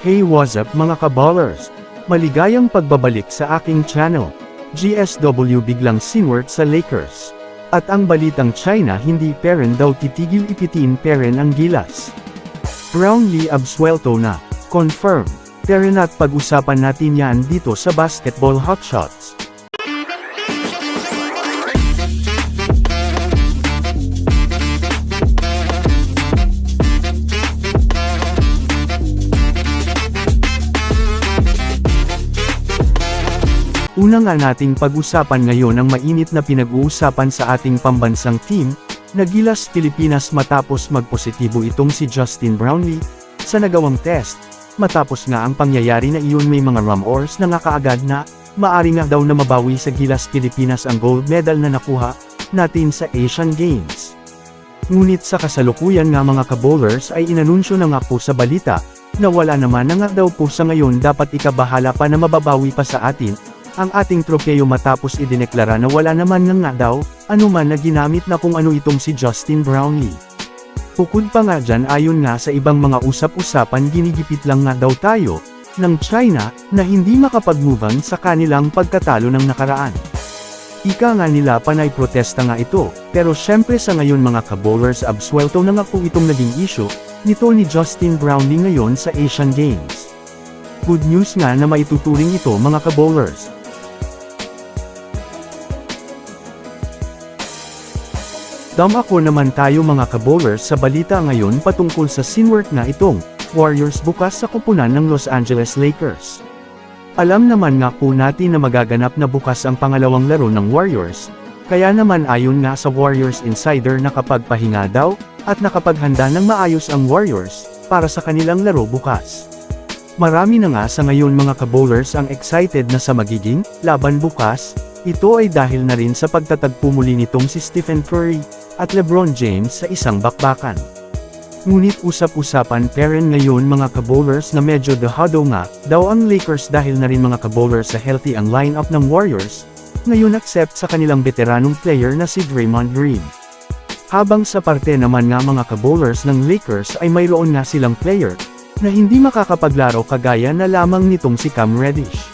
Hey what's up mga kaballers? Maligayang pagbabalik sa aking channel. GSW biglang sinwert sa Lakers. At ang balitang China hindi peren daw titigil ipitin peren ang gilas. Brownlee absuelto na. Confirm. Peren at pag-usapan natin yan dito sa Basketball Hotshots. Una nga nating pag-usapan ngayon ang mainit na pinag-uusapan sa ating pambansang team, na Gilas Pilipinas matapos magpositibo itong si Justin Brownlee, sa nagawang test. Matapos nga ang pangyayari na iyon may mga rumors na nga kaagad na, maari nga daw na mabawi sa Gilas Pilipinas ang gold medal na nakuha, natin sa Asian Games. Ngunit sa kasalukuyan nga mga kabowlers ay inanunsyo na nga po sa balita, na wala naman na nga daw po sa ngayon dapat ikabahala pa na mababawi pa sa atin, ang ating tropeyo matapos idineklara na wala naman nga nga daw, anuman na ginamit na kung ano itong si Justin Brownlee. Bukod pa nga dyan ayon nga sa ibang mga usap-usapan ginigipit lang nga daw tayo, ng China, na hindi makapag-move on sa kanilang pagkatalo ng nakaraan. Ika nga nila panay protesta nga ito, pero syempre sa ngayon mga kabowlers absuelto na nga po itong naging issue, nito ni Justin Brownlee ngayon sa Asian Games. Good news nga na maituturing ito mga kabowlers. Dam ako naman tayo mga kabowlers sa balita ngayon patungkol sa sinwork na itong Warriors bukas sa kupunan ng Los Angeles Lakers. Alam naman nga po natin na magaganap na bukas ang pangalawang laro ng Warriors, kaya naman ayon nga sa Warriors Insider nakapagpahinga daw, at nakapaghanda ng maayos ang Warriors, para sa kanilang laro bukas. Marami na nga sa ngayon mga kabowlers ang excited na sa magiging laban bukas, ito ay dahil na rin sa pagtatagpo muli nitong si Stephen Curry at LeBron James sa isang bakbakan. Ngunit usap-usapan pa rin ngayon mga kabowlers na medyo dehado nga daw ang Lakers dahil na rin mga kabowlers sa healthy ang lineup ng Warriors, ngayon accept sa kanilang veteranong player na si Draymond Green. Habang sa parte naman nga mga kabowlers ng Lakers ay mayroon nga silang player, na hindi makakapaglaro kagaya na lamang nitong si Cam Reddish.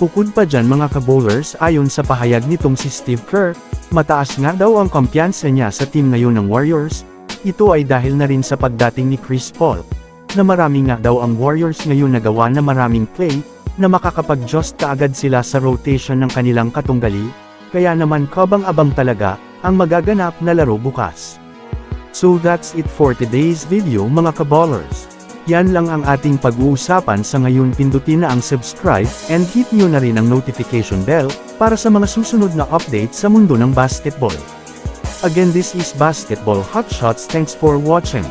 Bukod pa dyan mga kabowlers ayon sa pahayag nitong si Steve Kerr, mataas nga daw ang kumpiyansa niya sa team ngayon ng Warriors, ito ay dahil na rin sa pagdating ni Chris Paul, na marami nga daw ang Warriors ngayon nagawa na maraming play, na makakapag-just kaagad sila sa rotation ng kanilang katunggali, kaya naman kabang-abang talaga, ang magaganap na laro bukas. So that's it for today's video mga kaballers. Yan lang ang ating pag-uusapan sa ngayon pindutin na ang subscribe, and hit nyo na rin ang notification bell, para sa mga susunod na update sa mundo ng basketball. Again this is Basketball Hotshots thanks for watching.